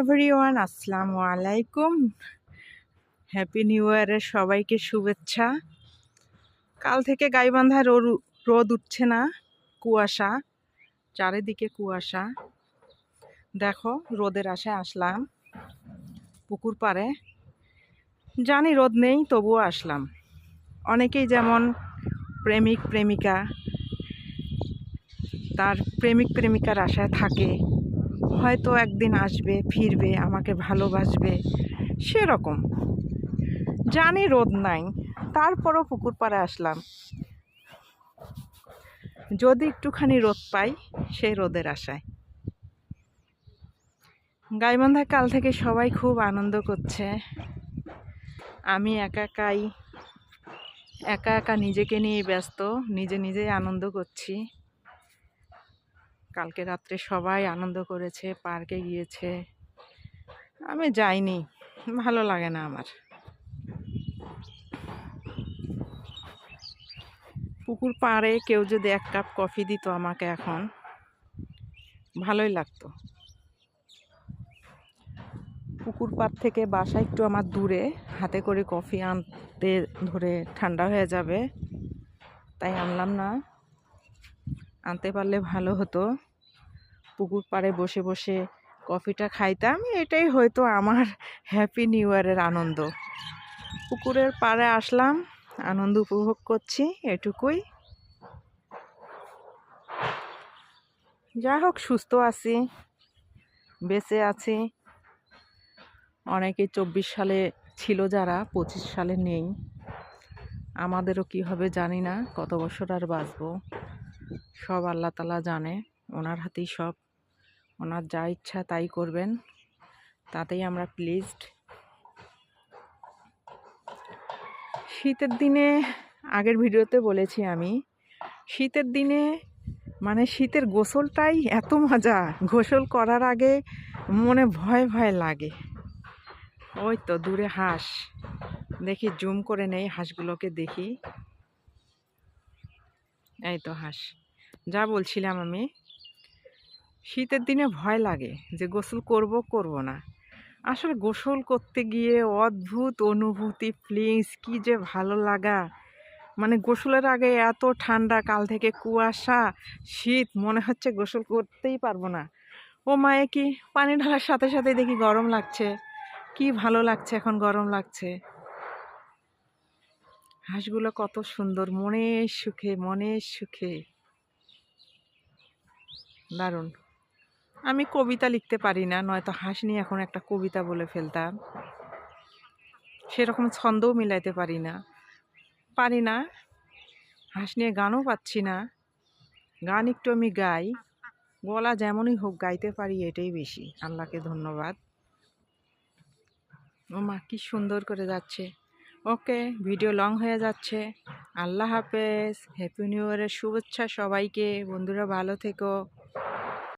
Everyone আসসালামু আলাইকুম। Happy new ইয়ারের সবাইকে শুভেচ্ছা। কাল থেকে গাইবান্ধায় রোদ রোদ উঠছে না, কুয়াশা, চারিদিকে কুয়াশা। দেখো, রোদের আশায় আসলাম পুকুর পাড়ে। জানি রোদ নেই, তবুও আসলাম। অনেকেই যেমন প্রেমিক, প্রেমিকা, তার প্রেমিক, প্রেমিকার আশায় থাকে। হয়তো একদিন আসবে, ফিরবে, আমাকে ভালোবাসবে, সেরকম। জানি রোদ নাই, তারপরও পুকুর পাড়ে আসলাম। যদি একটুখানি রোদ পাই, সেই রোদের আশায়। গাইবান্ধা কাল থেকে সবাই খুব আনন্দ করছে। আমি একা একাই, একা একা নিজেকে নিয়ে ব্যস্ত, নিজে নিজেই আনন্দ করছি। কালকে রাত্রে সবাই আনন্দ করেছে, পার্কে গিয়েছে। আমি যাইনি, ভালো লাগে না আমার। পুকুর পাড়ে কেউ যদি এক কাপ কফি দিত আমাকে এখন, ভালোই লাগতো। পুকুর পাড় থেকে বাসা একটু আমার দূরে, হাতে করে কফি আনতে ধরে ঠান্ডা হয়ে যাবে, তাই আনলাম না। আনতে পারলে ভালো হতো। পুকুর পাড়ে বসে বসে কফিটা খাইতাম, এটাই হয়তো আমার হ্যাপি নিউ ইয়ারের আনন্দ। পুকুরের পাড়ে আসলাম, আনন্দ উপভোগ করছি, এটুকুই। যাই হোক সুস্থ আছি, বেঁচে আছি। অনেকে চব্বিশ সালে ছিল যারা, পঁচিশ সালে নেই। আমাদেরও কি হবে জানি না, কত বছর আর বাঁচবো। সব আল্লাহ তালা জানে, ওনার হাতেই সব। ওনার যা ইচ্ছা তাই করবেন। তাতেই আমরা প্লিজড শীতের দিনে, আগের ভিডিওতে বলেছি আমি, শীতের দিনে মানে শীতের গোসলটাই এত মজা। গোসল করার আগে মনে ভয় ভয় লাগে। ওই তো দূরে হাঁস। দেখি জুম করে নেই, হাঁসগুলোকে দেখি। এই তো হাঁস। যা বলছিলাম আমি শীতের দিনে ভয় লাগে যে গোসল করব করব না। আসলে গোসল করতে গিয়ে অদ্ভুত অনুভূতি ফিলিংস কি যে ভালো লাগা। মানে গোসলের আগে এত ঠান্ডা, কাল থেকে কুয়াশা, শীত, মনে হচ্ছে গোসল করতেই পারব না। ও মায়ে কি পানি ঢালার সাথে সাথে দেখি গরম লাগছে? কি ভালো লাগছে এখন গরম লাগছে? হাঁসগুলো কত সুন্দর, মনের সুখে মনের সুখে। দারুণ। আমি কবিতা লিখতে পারি না, নয়তো হাঁস নিয়ে এখন একটা কবিতা বলে ফেলতাম। সেরকম ছন্দও মিলাইতে পারি না। পারি না, হাঁস নিয়ে গানও পাচ্ছি না। গান একটু আমি গাই, গলা যেমনই হোক গাইতে পারি এটাই বেশি। আল্লাহকে ধন্যবাদ। ও মা, কি সুন্দর করে যাচ্ছে। ওকে, ভিডিও লং হয়ে যাচ্ছে। আল্লাহ হাফেজ, হ্যাপি নিউ ইয়ারের শুভেচ্ছা সবাইকে। বন্ধুরা ভালো থেকো।